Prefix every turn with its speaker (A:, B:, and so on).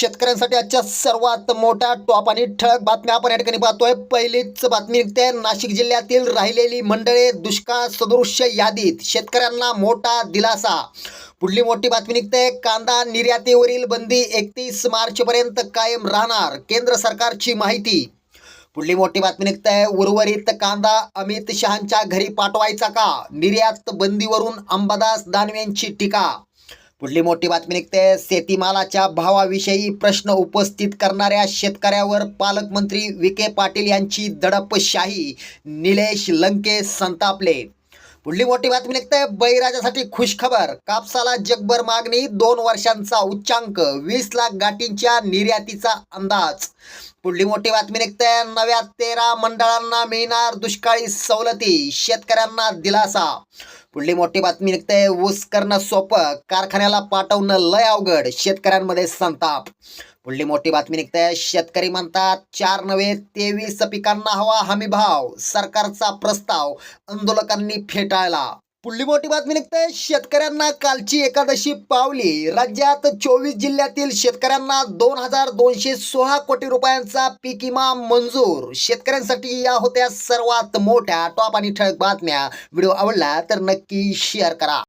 A: शेतकऱ्यांसाठी आजच्या सर्वात मोठ्या टॉप आणि ठळक बातम्या आपण या ठिकाणी पाहतोय. पहिलीच बातमी निघते. नाशिक जिल्ह्यातील राहिलेली मंडळे दुष्काळ सदृश्य यादीत शेतकऱ्यांना मोठा दिलासा. पुढली मोठी बातमी निघते. कांदा निर्यातीवरील बंदी एकतीस मार्चपर्यंत कायम राहणार केंद्र सरकारची माहिती. पुढली मोठी बातमी निघते. उर्वरित कांदा अमित शहांच्या घरी पाठवायचा का? निर्यात बंदीवरून अंबादास दानवेंची टीका. पुढली मोठी बातमी निघते. शेतीमालाच्या भावाविषयी प्रश्न उपस्थित करणाऱ्या शेतकऱ्यावर पालकमंत्री विखे पाटील यांची दडपशाही. निलेश लंके संतापले. पुढली मोठी बातमी निघते बळीराजासाठी खुशखबर. कापसाला जगभर मागणी दोन वर्षांचा उच्चांक वीस लाख गाठींच्या निर्यातीचा अंदाज. पुढली मोठी बातमी निघते नव्या तेरा मंडळांना मिळणार दुष्काळी सवलती शेतकऱ्यांना दिलासा. पुढली मोठी बातमी निघते ऊस करणं सोपं कारखान्याला पाठवणं लय अवघड शेतकऱ्यांमध्ये संताप. पुढली मोठी बातमी निघते. शेतकरी म्हणतात चार नव्हे तेवीस पिकांना हवा हमी भाव. सरकारचा प्रस्ताव आंदोलकांनी फेटाळला. पुढली मोठी बातमी निघते. शेतकऱ्यांना कालची एकादशी पावली. राज्यात चोवीस जिल्ह्यातील शेतकऱ्यांना दोन हजार दोनशे सोळा कोटी रुपयांचा पीक विमा मंजूर. शेतकऱ्यांसाठी या होत्या सर्वात मोठ्या टॉप आणि ठळक बातम्या. व्हिडिओ आवडला तर नक्की शेअर करा.